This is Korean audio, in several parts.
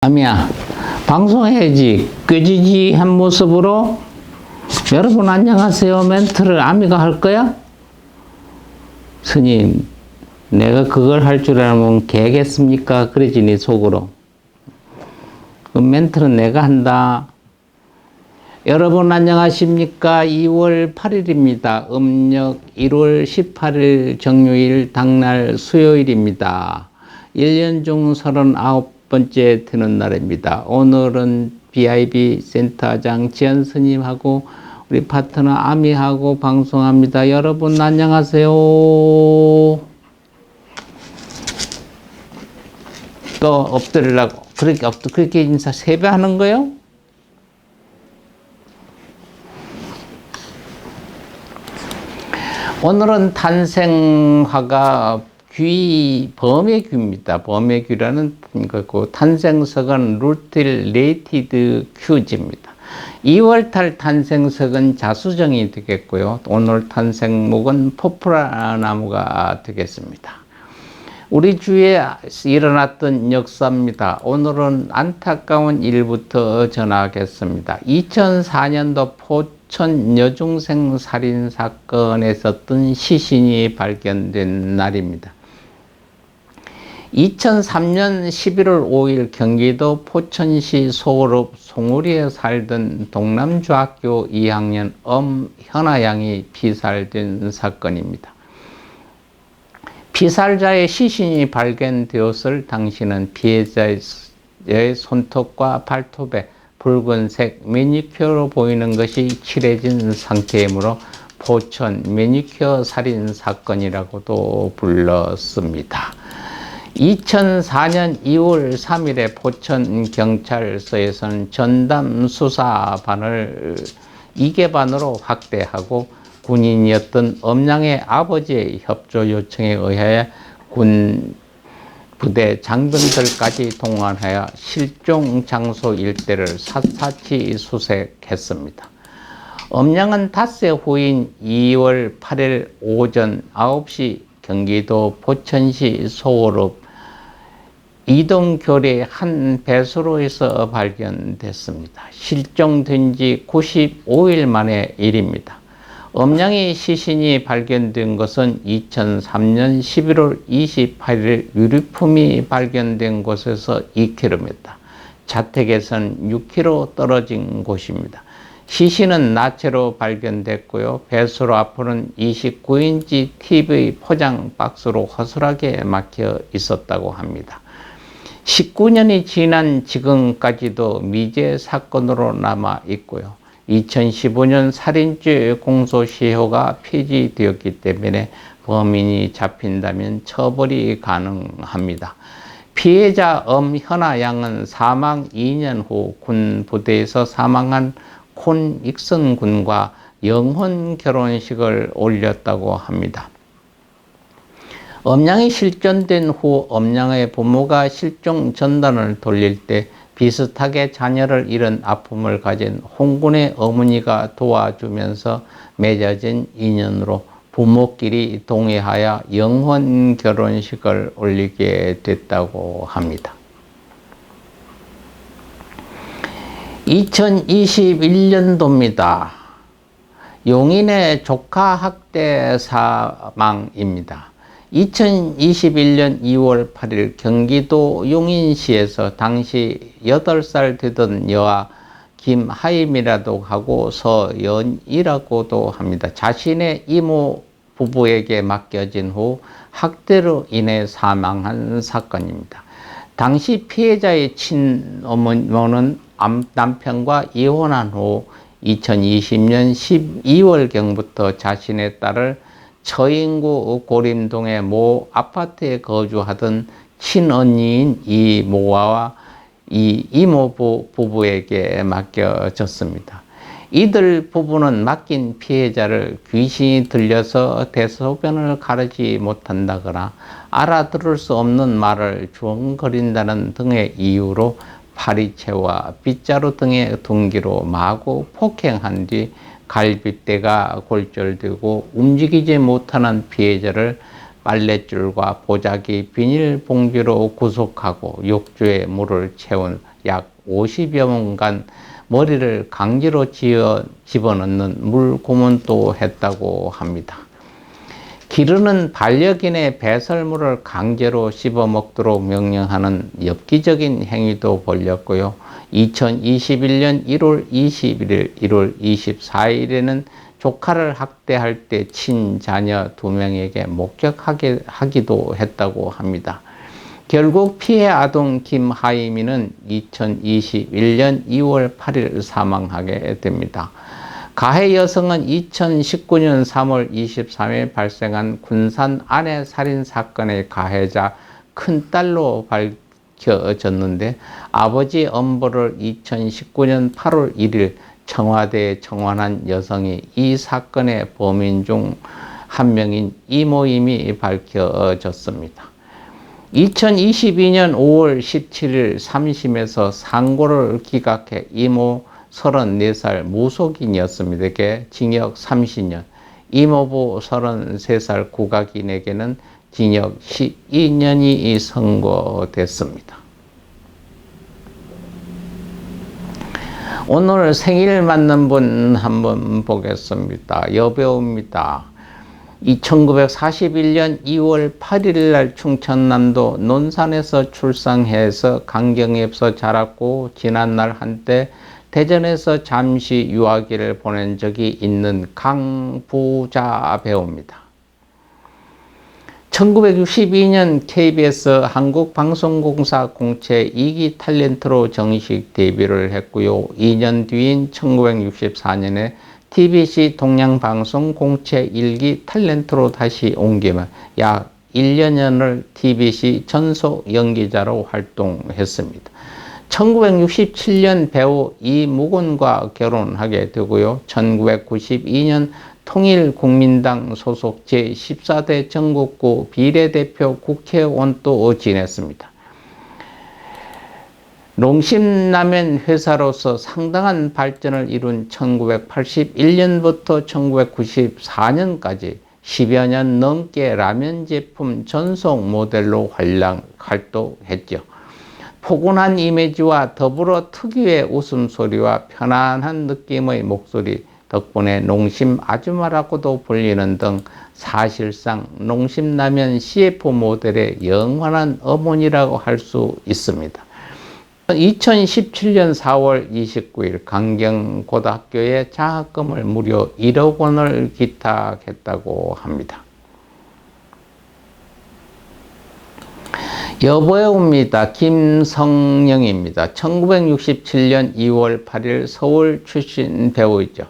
아미야, 방송해야지. 꾀지지 한 모습으로 여러분 안녕하세요 멘트를 아미가 할 거야? 스님, 내가 그걸 할 줄 알면 개겠습니까? 그러지 네 속으로. 그 멘트는 내가 한다. 여러분 안녕하십니까? 2월 8일입니다. 음력 1월 18일 정유일 당날 수요일입니다. 1년 중 39 번째 되는 날입니다. 오늘은 BIB 센터장 지연 스님하고 우리 파트너 아미하고 방송합니다. 여러분 안녕하세요. 또 엎드리려고 그렇게 엎드 그렇게 인사 세배 하는 거요? 오늘은 탄생화가 귀 범의 귀입니다. 범의 귀라는 거고 탄생석은 루틸 레이티드 큐즈입니다. 2월달 탄생석은 자수정이 되겠고요. 오늘 탄생목은 포프라 나무가 되겠습니다. 우리 주에 일어났던 역사입니다. 오늘은 안타까운 일부터 전하겠습니다. 2004년도 포천 여중생 살인 사건에 있었던 시신이 발견된 날입니다. 2003년 11월 5일 경기도 포천시 소읍 송우리에 살던 동남중학교 2학년 엄현아 양이 피살된 사건입니다. 피살자의 시신이 발견되었을 당시는 피해자의 손톱과 발톱에 붉은색 매니큐어로 보이는 것이 칠해진 상태이므로 포천 매니큐어 살인 사건이라고도 불렀습니다. 2004년 2월 3일에 포천 경찰서에서는 전담 수사반을 2개반으로 확대하고 군인이었던 엄양의 아버지의 협조 요청에 의하여 군 부대 장병들까지 동원하여 실종 장소 일대를 샅샅이 수색했습니다. 엄양은 닷새 후인 2월 8일 오전 9시 경기도 포천시 소월읍 이동교례 한 배수로에서 발견됐습니다. 실종된 지 95일 만의 일입니다. 엄양의 시신이 발견된 것은 2003년 11월 28일 유류품이 발견된 곳에서 2km, 자택에선 6km 떨어진 곳입니다. 시신은 나체로 발견됐고요. 배수로 앞으로는 29인치 TV 포장 박스로 허술하게 막혀 있었다고 합니다. 19년이 지난 지금까지도 미제 사건으로 남아 있고요. 2015년 살인죄 공소시효가 폐지되었기 때문에 범인이 잡힌다면 처벌이 가능합니다. 피해자 엄현아 양은 사망 2년 후 군 부대에서 사망한 콘 익선 군과 영혼 결혼식을 올렸다고 합니다. 엄양이 실종된 후 엄양의 부모가 실종 전단을 돌릴 때 비슷하게 자녀를 잃은 아픔을 가진 홍군의 어머니가 도와주면서 맺어진 인연으로 부모끼리 동의하여 영혼 결혼식을 올리게 됐다고 합니다. 2021년도입니다. 용인의 조카 학대 사망입니다. 2021년 2월 8일 경기도 용인시에서 당시 8살 되던 여아 김하임이라도 하고 서연이라고도 합니다. 자신의 이모 부부에게 맡겨진 후 학대로 인해 사망한 사건입니다. 당시 피해자의 친어머니는 남편과 이혼한 후 2020년 12월경부터 자신의 딸을 처인구 고림동의 모 아파트에 거주하던 친언니인 이 모와 이 이모부 부부에게 맡겨졌습니다. 이들 부부는 맡긴 피해자를 귀신이 들려서 대소변을 가르지 못한다거나 알아들을 수 없는 말을 주렁거린다는 등의 이유로 파리채와 빗자루 등의 둥기로 마구 폭행한 뒤 갈빗대가 골절되고 움직이지 못하는 피해자를 빨랫줄과 보자기 비닐봉지로 구속하고 욕조에 물을 채운 약 50여 분간 머리를 강제로 지어 집어넣는 물 고문도 했다고 합니다. 기르는 반려견의 배설물을 강제로 씹어 먹도록 명령하는 엽기적인 행위도 벌였고요. 2021년 1월 21일, 1월 24일에는 조카를 학대할 때 친자녀 두 명에게 목격하기도 했다고 합니다. 결국 피해 아동 김하이미는 2021년 2월 8일 사망하게 됩니다. 가해 여성은 2019년 3월 23일 발생한 군산 아내 살인 사건의 가해자 큰딸로 밝혀졌는데 아버지 엄보를 2019년 8월 1일 청와대에 청원한 여성이 이 사건의 범인 중 한 명인 이모임이 밝혀졌습니다. 2022년 5월 17일 3심에서 상고를 기각해 이모 34살 무속인이었습니다. 에게 징역 30년, 이모부 33살 국악인에게는 징역 12년이 선고됐습니다. 오늘 생일 맞는 분 한번 보겠습니다. 여배우입니다. 1941년 2월 8일 날 충청남도 논산에서 출생해서 강경에서 자랐고 지난날 한때 대전에서 잠시 유아기를 보낸 적이 있는 강부자 배우입니다. 1962년 KBS 한국방송공사 공채 2기 탤런트로 정식 데뷔를 했고요. 2년 뒤인 1964년에 TBC 동양방송 공채 1기 탤런트로 다시 옮기며 약 1년을 TBC 전속 연기자로 활동했습니다. 1967년 배우 이무곤과 결혼하게 되고요. 1992년 통일국민당 소속 제14대 전국구 비례대표 국회의원도 지냈습니다. 농심라면 회사로서 상당한 발전을 이룬 1981년부터 1994년까지 10여 년 넘게 라면 제품 전속 모델로 활동했죠. 포근한 이미지와 더불어 특유의 웃음소리와 편안한 느낌의 목소리, 덕분에 농심 아줌마라고도 불리는 등 사실상 농심라면 CF 모델의 영원한 어머니라고 할 수 있습니다. 2017년 4월 29일 강경고등학교에 장학금을 무려 1억 원을 기탁했다고 합니다. 여배우입니다. 김성영입니다. 1967년 2월 8일 서울 출신 배우이죠.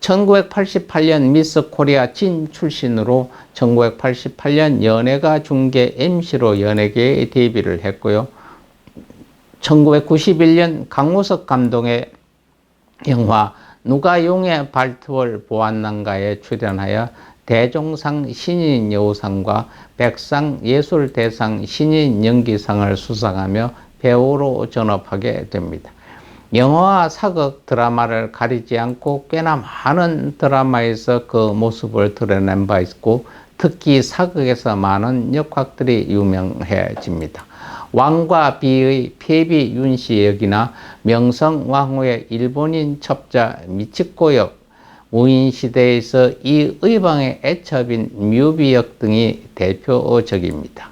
1988년 미스 코리아 진 출신으로 1988년 연예가 중계 MC로 연예계에 데뷔를 했고요. 1991년 강우석 감독의 영화 누가 용의 발트월 보안난가에 출연하여 대종상 신인 여우상과 백상 예술대상 신인 연기상을 수상하며 배우로 전업하게 됩니다. 영화와 사극 드라마를 가리지 않고 꽤나 많은 드라마에서 그 모습을 드러낸 바 있고 특히 사극에서 많은 역할들이 유명해집니다. 왕과 비의 폐비 윤씨 역이나 명성왕후의 일본인 첩자 미치코 역, 우인 시대에서 이 의방의 애첩인 뮤비 역 등이 대표적입니다.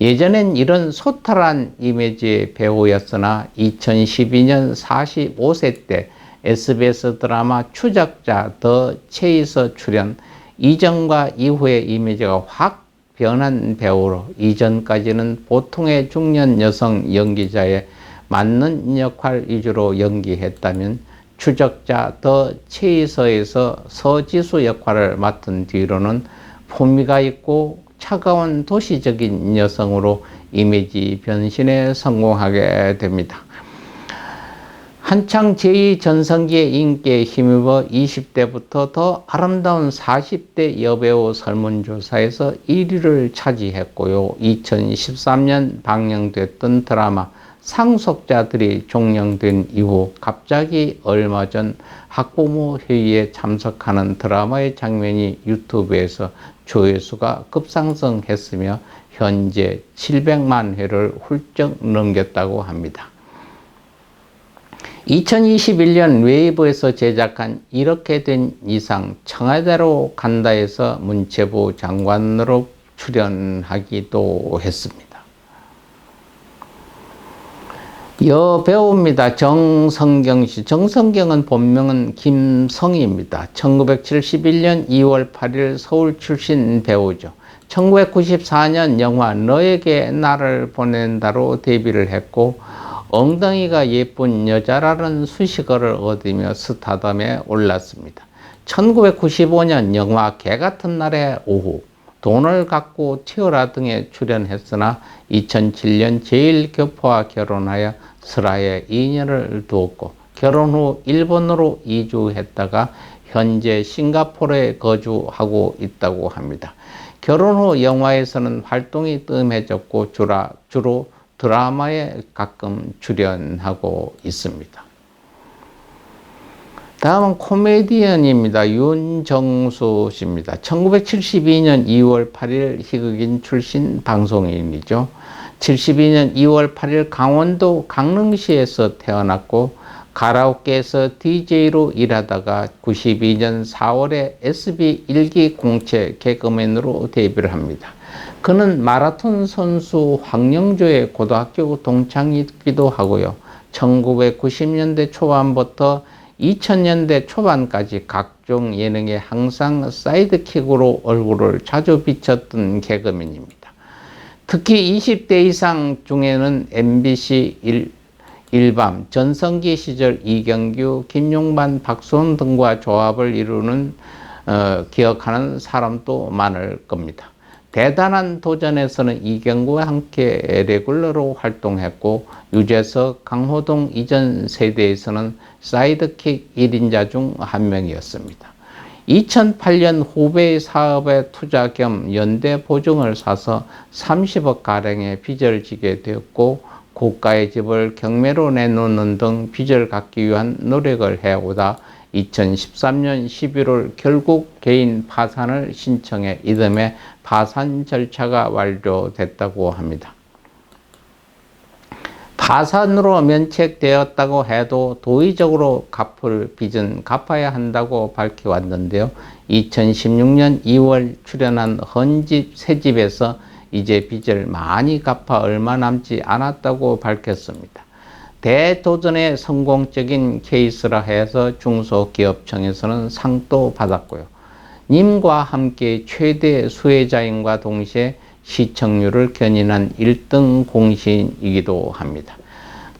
예전엔 이런 소탈한 이미지의 배우였으나 2012년 45세 때 SBS 드라마 추적자 더 체이서 출연 이전과 이후의 이미지가 확 변한 배우로 이전까지는 보통의 중년 여성 연기자의 맞는 역할 위주로 연기했다면 추적자 더 체이서에서 서지수 역할을 맡은 뒤로는 품위가 있고 차가운 도시적인 여성으로 이미지 변신에 성공하게 됩니다. 한창 제2전성기의 인기에 힘입어 20대부터 더 아름다운 40대 여배우 설문조사에서 1위를 차지했고요. 2013년 방영됐던 드라마 상속자들이 종영된 이후 갑자기 얼마 전 학부모 회의에 참석하는 드라마의 장면이 유튜브에서 조회수가 급상승했으며 현재 700만 회를 훌쩍 넘겼다고 합니다. 2021년 웨이브에서 제작한 이렇게 된 이상 청와대로 간다에서 문체부 장관으로 출연하기도 했습니다. 여배우입니다. 정성경 씨. 정성경은 본명은 김성희입니다. 1971년 2월 8일 서울 출신 배우죠. 1994년 영화 너에게 나를 보낸다로 데뷔를 했고 엉덩이가 예쁜 여자라는 수식어를 얻으며 스타덤에 올랐습니다. 1995년 영화 개 같은 날의 오후 돈을 갖고 튀어라 등에 출연했으나 2007년 제일교포와 결혼하여 슬하에 2년을 두었고 결혼 후 일본으로 이주했다가 현재 싱가포르에 거주하고 있다고 합니다. 결혼 후 영화에서는 활동이 뜸해졌고 주라, 주로 드라마에 가끔 출연하고 있습니다. 다음은 코미디언입니다. 윤정수 씨입니다. 1972년 2월 8일 희극인 출신 방송인이죠. 72년 2월 8일 강원도 강릉시에서 태어났고 가라오케에서 DJ로 일하다가 92년 4월에 SB 일기 공채 개그맨으로 데뷔를 합니다. 그는 마라톤 선수 황영조의 고등학교 동창이기도 하고요. 1990년대 초반부터 2000년대 초반까지 각종 예능에 항상 사이드킥으로 얼굴을 자주 비쳤던 개그맨입니다. 특히 20대 이상 중에는 MBC 일, 일밤, 전성기 시절 이경규, 김용반, 박수원 등과 조합을 이루는 어, 기억하는 사람도 많을 겁니다. 대단한 도전에서는 이경구와 함께 레귤러로 활동했고 유재석, 강호동 이전 세대에서는 사이드킥 1인자 중 한 명이었습니다. 2008년 후배 사업에 투자 겸 연대 보증을 사서 30억 가량의 빚을 지게 되었고 고가의 집을 경매로 내놓는 등 빚을 갚기 위한 노력을 해오다 2013년 11월 결국 개인 파산을 신청해 이듬해 파산 절차가 완료됐다고 합니다. 파산으로 면책되었다고 해도 도의적으로 갚을 빚은 갚아야 한다고 밝혀왔는데요. 2016년 2월 출연한 헌집 새집에서 이제 빚을 많이 갚아 얼마 남지 않았다고 밝혔습니다. 대도전의 성공적인 케이스라 해서 중소기업청에서는 상도 받았고요. 님과 함께 최대 수혜자인과 동시에 시청률을 견인한 1등 공신이기도 합니다.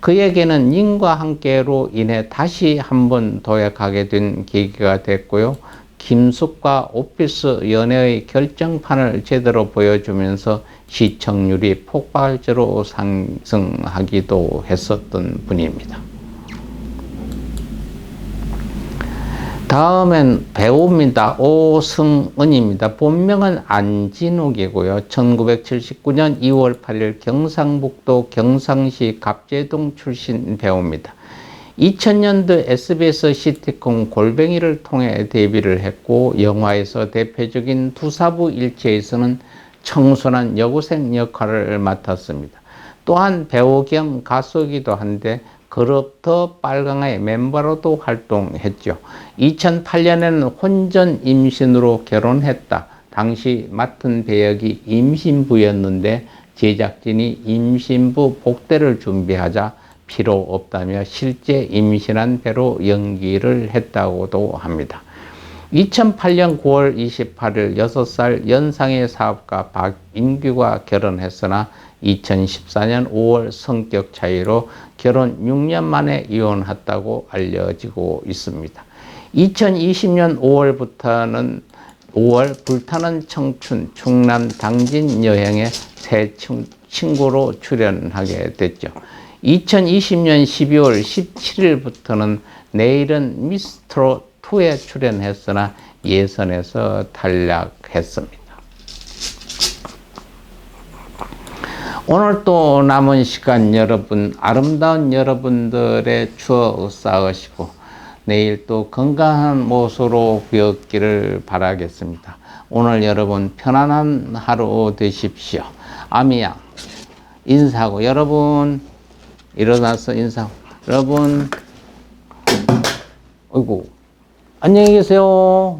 그에게는 님과 함께로 인해 다시 한 번 도약하게 된 계기가 됐고요. 김숙과 오피스 연애의 결정판을 제대로 보여주면서 시청률이 폭발적으로 상승하기도 했었던 분입니다. 다음엔 배우입니다. 오승은입니다. 본명은 안진욱이고요. 1979년 2월 8일 경상북도 경상시 갑재동 출신 배우입니다. 2000년도 SBS 시티콤 골뱅이를 통해 데뷔를 했고 영화에서 대표적인 두사부 일체에서는 청순한 여고생 역할을 맡았습니다. 또한 배우 겸 가수이기도 한데 그룹더 빨강의 멤버로도 활동했죠. 2008년에는 혼전 임신으로 결혼했다. 당시 맡은 배역이 임신부였는데 제작진이 임신부 복대를 준비하자 필요 없다며 실제 임신한 배로 연기를 했다고도 합니다. 2008년 9월 28일 6살 연상의 사업가 박인규가 결혼했으나 2014년 5월 성격 차이로 결혼 6년 만에 이혼했다고 알려지고 있습니다. 2020년 5월부터는 5월 불타는 청춘 충남 당진 여행에 새 친구로 출연하게 됐죠. 2020년 12월 17일부터는 내일은 미스트로 2에 출연했으나 예선에서 탈락했습니다. 오늘 또 남은 시간 여러분 아름다운 여러분들의 추억 쌓으시고 내일 또 건강한 모습으로 배웠기를 바라겠습니다. 오늘 여러분 편안한 하루 되십시오. 아미야 인사하고 여러분 일어나서 인사하고 여러분 어이구 안녕히 계세요.